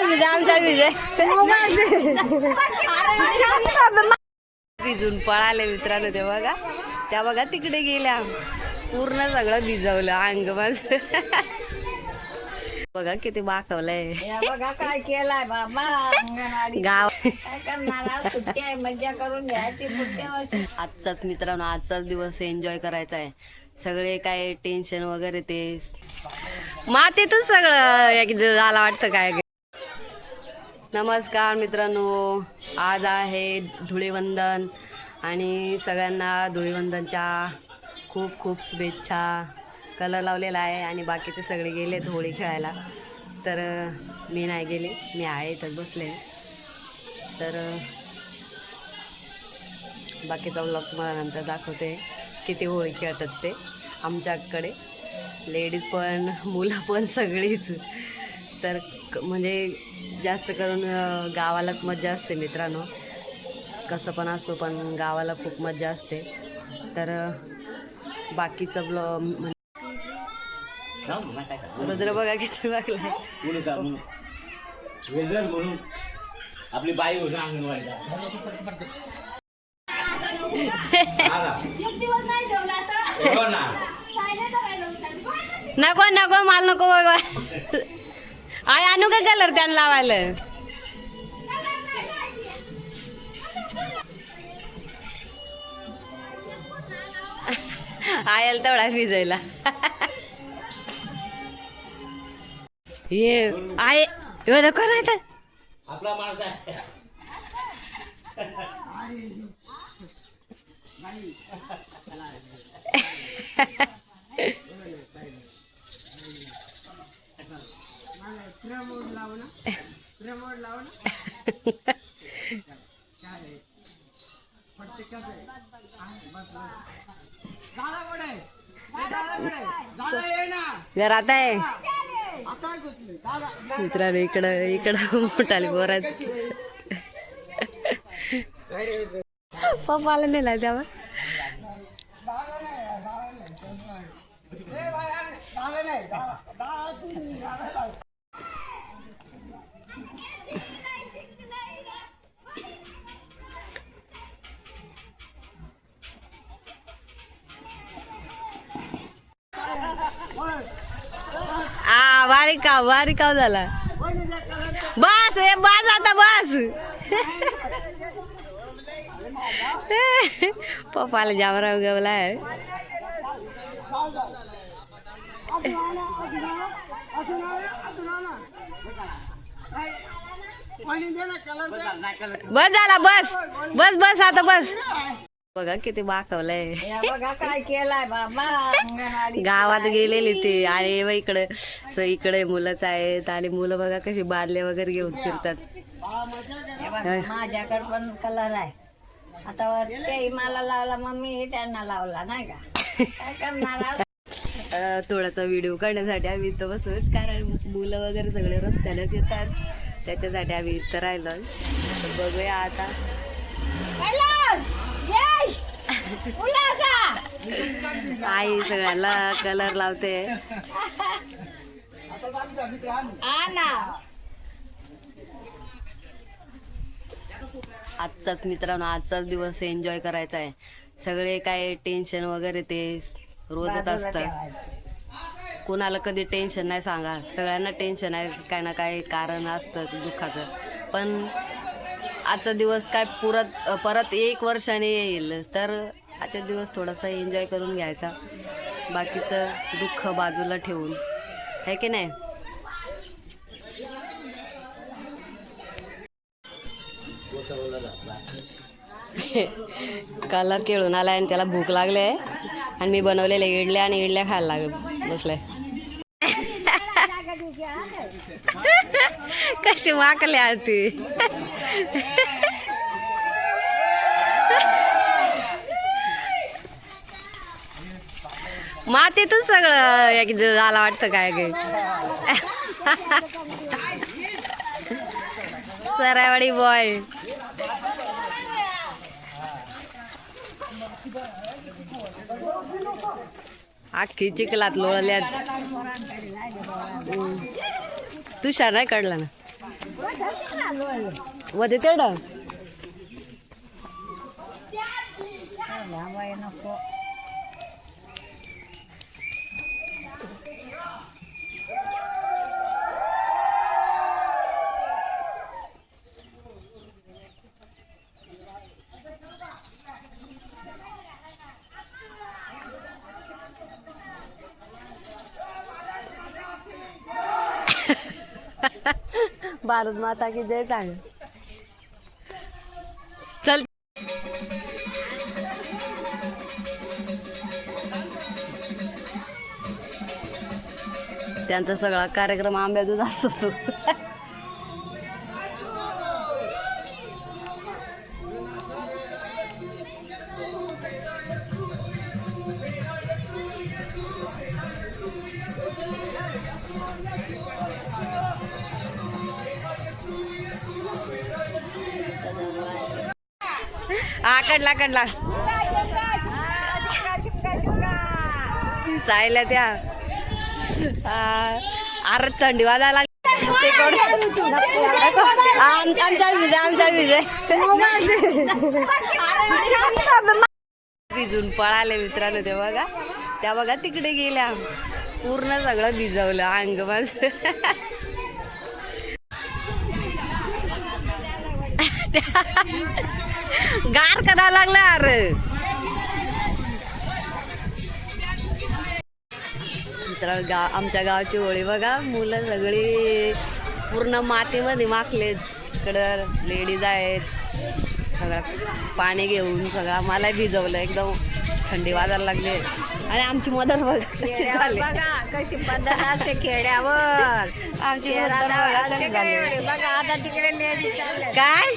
विजय विजय भिजून पळाले मित्रांनो ते बघा. त्या बघा तिकडे गेल्या. पूर्ण सगळं भिजवलं अंग माझं. बघा किती बाकवलंय. बघा काय केलाय बाबा. गाव. मज्जा करून घ्यायची आजचाच मित्रांनो आजचाच दिवस एन्जॉय करायचा आहे सगळे काय टेन्शन वगैरे ते. मातीतच सगळं. एक झाला वाटतं काय नमस्कार मित्रांनो. आज आहे धुळीवंदन आणि सगळ्यांना धुळीवंदनच्या खूप खूप शुभेच्छा. कलर लावलेला आहे आणि बाकीचे सगळे गेलेत होळी खेळायला. तर मी नाही गेले. मी आहे इथं बसले तर बाकीचा ब्लॉग तुम्हाला नंतर दाखवते. किती होळी खेळतात ते आमच्याकडे. लेडीज पण मुलं पण सगळीच. तर क- म्हणजे जास्त करून गावालाच मज्जा असते मित्रांनो. कसं पण असो पण गावाला खूप मज्जा असते. तर बाकीचं ब्लॉग रुद्र बघा किती वेदर म्हणून आपली बाई होती अंगणवाडीला. नको नको मला नको बाबा आय आणू काय कलर त्यानं लावायला? आयल तेवढा भिजायला. ये आय नको नाही तर आपला माणूस आहे. घरात आहे. मित्रांनो इकडं इकडं मोठाली पोरात पप्पाला नेला तेव्हा आ बारीक का बारीक का झाला. बस रे बस आता बस. पप्पाला जामराव गवलाय बस झाला बस. बस बस आता बस. बघा किती बाकवलंय या बघा काय केलाय बाबा गावात गेलेली ते. आणि मग इकडे स इकडे मुलंच आहेत आणि मुलं बघा कशी बादले वगैरे घेऊन फिरतात. हे बघा, माझ्याकडे पण कलर आहे. आता वर ते मला लावला मम्मी त्यांना लावला नाही का? काय करणार आज? अं, थोडासा व्हिडिओ काढण्यासाठी आम्ही इथं बसलो कारण मुलं वगैरे सगळे रस्त्यालाच येतात. त्याच्यासाठी आम्ही इथं राहिलो बघूया आता. कैलास! आई सगळ्याला कलर लावते. आजचाच मित्रांनो आजचाच दिवस एन्जॉय करायचा आहे. सगळे काय टेन्शन वगैरे ते रोजच असतं. कुणाला कधी टेन्शन नाही सांगा. सगळ्यांना टेन्शन आहे काय ना काय कारण असतं दुःखाचं. पण आजचा दिवस काय पुरत परत एक वर्षाने येईल. तर आजचा दिवस थोडासा एन्जॉय करून घ्यायचा. बाकीचं दुःख बाजूला ठेवून. है की नाही? कलर खेळून आला आणि त्याला भूक लागले आणि मी बनवलेले इडल्या आणि इडल्या खायला लाग बसले कशी वाकले ती? मातीतच सगळं एक झाला वाटतं काय गे. सरावाडी बॉय अख्खी चिखलात लोळल्यात. तुषार नाही काढला ना? मध्ये तेवढं नको भारत माता की जय सांग त्यांचा सगळा कार्यक्रम आंब्यातच असतो. हा कडला चायला त्या. अरे थंडी वाजायला लागली ते आमचा आमचा विजय भिजून पळाले मित्रांनो ते बघा त्या बघा तिकडे गेल्या पूर्ण सगळं भिजवलं अंग माझ गार करायला लागला अरे मित्रांनो गाव आमच्या गावची होळी. बघा मुलं सगळी पूर्ण मातीमध्ये माखलेत. इकडं लेडीज आहेत. सगळं पाणी घेऊन सगळं मला भिजवलं. एकदम थंडी वाजायला लागली. आणि आमची मदर बघा कशी झाली. बघा कशी पद्धत असते खेड्यावर. आमची बघा आता तिकडे काय?